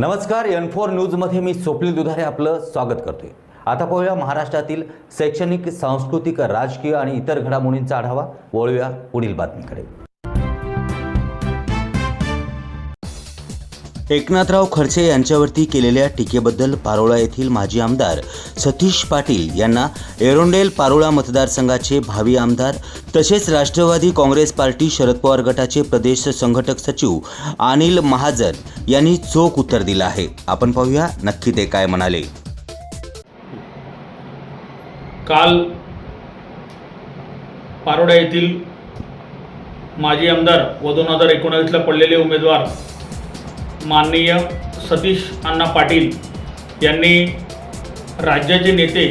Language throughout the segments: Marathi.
नमस्कार एन फोर न्यूजमध्ये मी स्वप्नील दुधारे आपलं स्वागत करतोय. आता पाहूया महाराष्ट्रातील शैक्षणिक सांस्कृतिक राजकीय आणि इतर घडामोडींचा आढावा. वळूया पुढील बातमीकडे. एकनाथराव खडसे यांच्यावरती केलेल्या टीकेबद्दल पारोळा येथील माजी आमदार सतीश पाटील यांना एरोंडेल पारोळा मतदारसंघाचे भावी आमदार तसेच राष्ट्रवादी काँग्रेस पार्टी शरद पवार गटाचे प्रदेश संघटक सचिव अनिल महाजन यांनी चोख उत्तर दिलं आहे. आपण पाहूया नक्की ते काय म्हणाले. काल पारोडा येथील माजी आमदार व दोन हजार एकोणावीसला पडलेले उमेदवार माननीय सतीश अण्णा पाटील यांनी राज्याचे नेते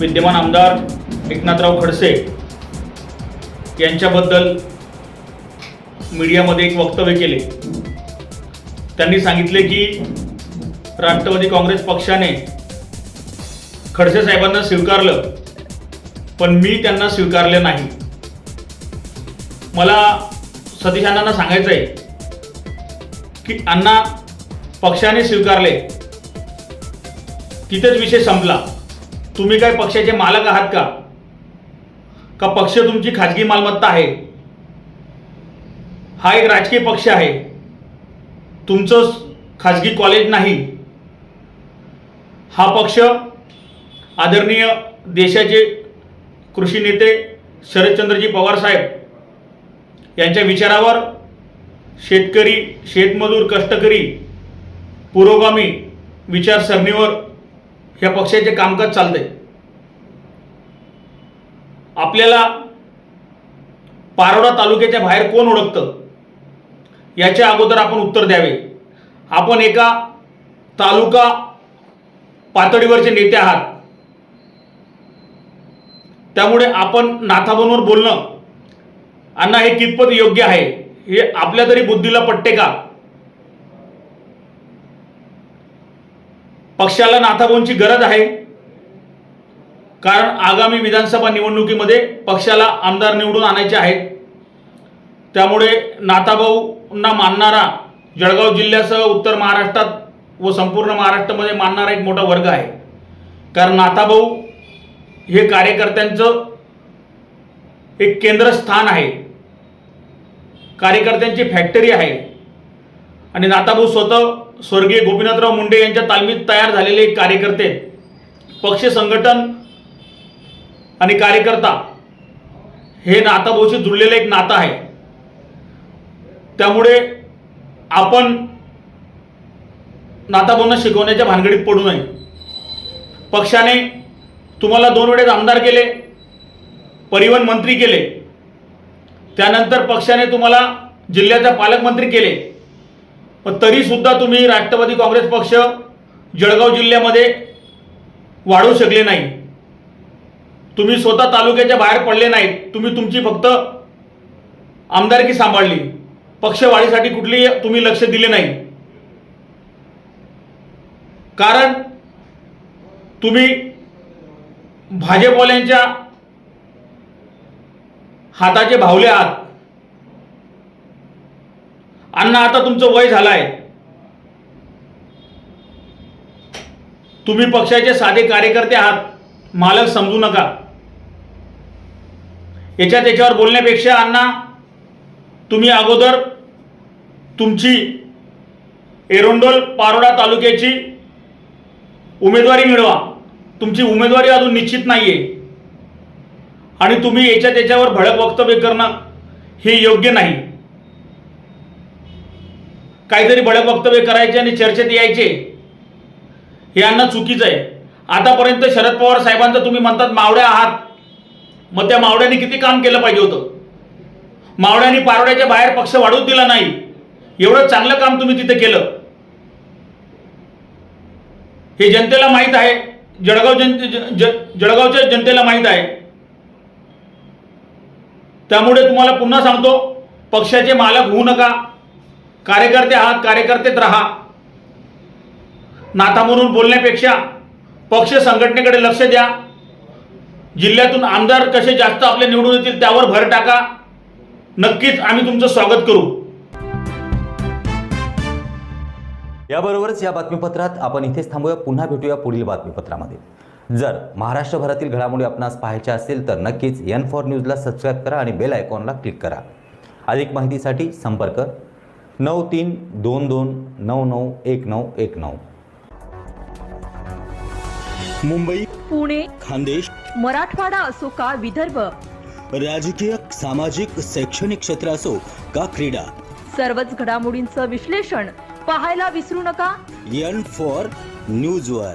विद्यमान आमदार एकनाथराव खडसे यांच्याबद्दल मीडियामध्ये एक वक्तव्य केले. त्यांनी सांगितले की राष्ट्रवादी काँग्रेस पक्षाने खडसे साहेबांना स्वीकारलं पण मी त्यांना स्वीकारले नाही. मला सतीश अण्णांना सांगायचं आहे की अण्णा पक्षाने स्वीकारले. तिथेच विषय संपला. तुम्ही काय पक्षाचे मालक आहात का? का पक्ष तुमची खाजगी मालमत्ता आहे? हा एक राजकीय पक्ष आहे. तुमचं खाजगी कॉलेज नाही. हा पक्ष आदरणीय देशाचे कृषी नेते शरदचंद्रजी पवार साहेब यांच्या विचारावर शेतकरी शेतमजूर कष्टकरी पुरोगामी विचारसरणीवर ह्या पक्षाचे कामकाज चालते आपल्याला पारोडा तालुक्याच्या बाहेर कोण ओळखतं? याच्या अगोदर आपण उत्तर द्यावे. आपण एका तालुका पातळीवरचे नेते आहात. त्यामुळे आपण नाथाबनवर बोलणं अण्णा हे कितपत योग्य आहे? हे आपल्या तरी बुद्धीला पटते का? पक्षाला नाथाबोंची गरज आहे. कारण आगामी विधानसभा निवडणुकीमध्ये पक्षाला आमदार निवडून आणायचे आहेत. त्यामुळे नाथाभाऊंना मानणारा जळगाव जिल्ह्यासह उत्तर महाराष्ट्रात व संपूर्ण महाराष्ट्रामध्ये मानणारा एक मोठा वर्ग आहे. कारण नाथाभाऊ हे कार्यकर्त्यांचं एक केंद्रस्थान आहे. कार्यकर्त्यांची फॅक्टरी आहे. आणि नाताभाऊ स्वतः स्वर्गीय गोपीनाथराव मुंडे यांच्या तालमीत तयार झालेले एक कार्यकर्ते पक्ष संघटन आणि कार्यकर्ता हे नाताभाऊशी जुळलेलं एक नातं आहे. त्यामुळे आपण नाताभाऊंना शिकवण्याच्या भानगडीत पडू नये. पक्षाने तुम्हाला दोन वेळेस आमदार केले परिवहन मंत्री केले त्यानंतर पक्षाने तुम्हाला जिल्ह्याचा पालकमंत्री केले. पण तरीसुद्धा तुम्ही राष्ट्रवादी काँग्रेस पक्ष जळगाव जिल्ह्यामध्ये वाढवू शकले नाही. तुम्ही स्वतः तालुक्याच्या बाहेर पडले नाहीत. तुम्ही तुमची फक्त आमदारकी सांभाळली. पक्षवाढीसाठी कुठली तुम्ही लक्ष दिले नाही. कारण तुम्ही भाजपवाल्यांच्या हाताचे भावले आहात. अण्णा आता तुमचं वय झालाय. तुम्ही पक्षाचे साधे कार्यकर्ते आहात. मालक समजू नका. याच्या त्याच्यावर बोलण्यापेक्षा अण्णा तुम्ही अगोदर तुमची एरोंडोल पारोडा तालुक्याची उमेदवारी मिळवा. तुमची उमेदवारी अजून निश्चित नाही आहे आणि तुम्ही याच्या त्याच्यावर भडक वक्तव्य करणं हे योग्य नाही. काहीतरी भडक वक्तव्य करायचे आणि चर्चेत यायचे हे अन्न चुकीचं आहे. आतापर्यंत शरद पवार साहेबांचं तुम्ही म्हणतात मावड्या आहात. मग त्या मावड्यांनी किती काम केलं पाहिजे होतं? मावड्यांनी पारोड्याच्या बाहेर पक्ष वाढवून दिला नाही. एवढं चांगलं काम तुम्ही तिथे केलं. हे जनतेला माहीत आहे जळगाव जन जळगावच्या जनतेला माहीत आहे. त्यामुळे तुम्हाला पुन्हा सांगतो पक्षाचे मालक होऊ नका. कार्यकर्ते आहात कार्यकर्तेत राहा. नाता म्हणून बोलण्यापेक्षा पक्ष संघटनेकडे लक्ष द्या. जिल्ह्यातून आमदार कसे जास्त आपले निवडून येतील त्यावर भर टाका. नक्कीच आम्ही तुमचं स्वागत करू. याबरोबरच या बातमीपत्रात आपण इथेच थांबूया. पुन्हा भेटूया पुढील बातमीपत्रामध्ये. जर महाराष्ट्रभरातील घडामोडी आपणास पाहायच्या असेल तर नक्कीच एन फॉर न्यूजला सबस्क्राईब करा आणि बेल आयकॉनला क्लिक करा. अधिक माहितीसाठी संपर्क नऊ तीन दोन दोन नऊ नऊ एक नऊ एक नऊ. मुंबई पुणे खानदेश मराठवाडा असो का विदर्भ? राजकीय सामाजिक शैक्षणिक क्षेत्र असो का क्रीडा? सर्वच घडामोडींचं विश्लेषण पाहायला विसरू नका. एन फॉर न्यूजवर.